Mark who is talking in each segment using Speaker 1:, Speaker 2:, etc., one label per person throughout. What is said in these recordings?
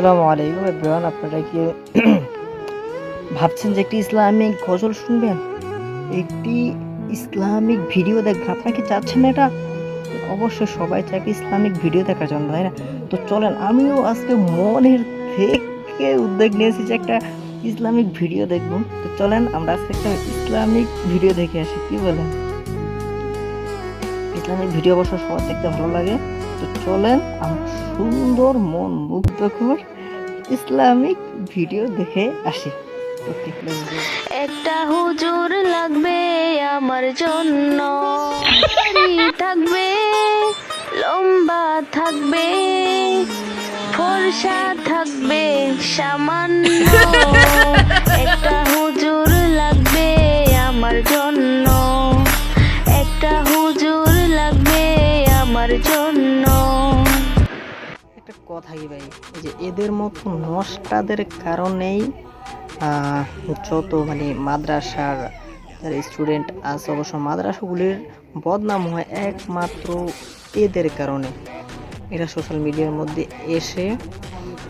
Speaker 1: আসসালামু আলাইকুম এভরিওয়ান, আপনারা কি ভাবছেন যে একটি ইসলামিক গজল শুনবেন? একটি ইসলামিক ভিডিও দেখবেন আপনারা কি চাচ্ছেন এটা? অবশ্যই সবাই একটি ইসলামিক ভিডিও দেখার জন্য, তাই না? তো চলেন, আমিও আজকে মনের থেকে উদ্যোগ নিয়েছি যে একটা ইসলামিক ভিডিও দেখব। তো চলেন, আমরা আজকে একটা ইসলামিক ভিডিও দেখে আসি, কি বলেন? ইসলামিক ভিডিও অবশ্য সবার দেখতে ভালো লাগে। তো চলেন আমরা সুন্দর মন মুগ্ধকর ইসলামিক ভিডিও দেখে আসি.
Speaker 2: একটা হুজুর লাগবে আমার জন্য। থাকবে, লম্বা থাকবে, ফর্সা থাকবে, সামান্য জন্য। একটা
Speaker 1: কথা কি ভাই যে এদের মতো নষ্টাদের কারণেই যত মানে মাদ্রাসার যারা স্টুডেন্ট আছে, অবশ্য মাদ্রাসাগুলির বদনাম হয় একমাত্র এদের কারণে। এরা সোশ্যাল মিডিয়ার মধ্যে এসে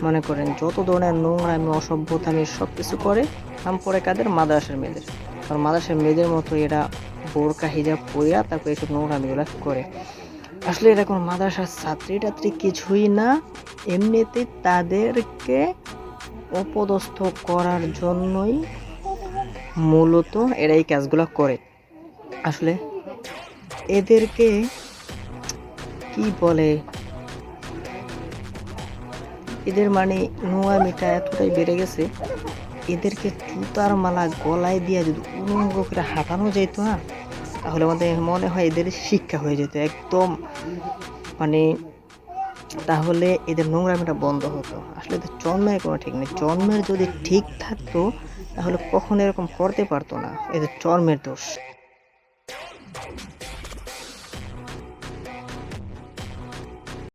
Speaker 1: মনে করেন যত ধরনের নোংরামি, অসভ্যতামি সব কিছু করে, নাম পরে কাদের? মাদ্রাসার মেয়েদের। কারণ মাদ্রাসার মেয়েদের মতো এরা বোরকা, হিজাব পরিয়া তারপর এইসব নোংরামিগুলো করে। আসলে এরা কোনো মাদ্রাসার ছাত্রী টাত্রী কিছুই না। এমনিতে তাদেরকে অপদস্থ করার জন্যই মূলত এরা এই কাজগুলো করে। আসলে এদেরকে কি বলে? এদের মানে নোয়ামিটা এতটাই বেড়ে গেছে, এদেরকে জুতার মালা গলায় দিয়ে যদি উলঙ্গ করে হাঁটানো যেত না তাহলে আমাদের মনে হয় এদের শিক্ষা হয়ে যেত একদম মানে তাহলে এদের নোংরামিটা বন্ধ হতো। আসলে এদের জন্মের কোনো ঠিক নেই। জন্মের যদি ঠিক থাকতো, তাহলে কখনো এরকম করতে পারতো না। এদের চর্মের দোষ।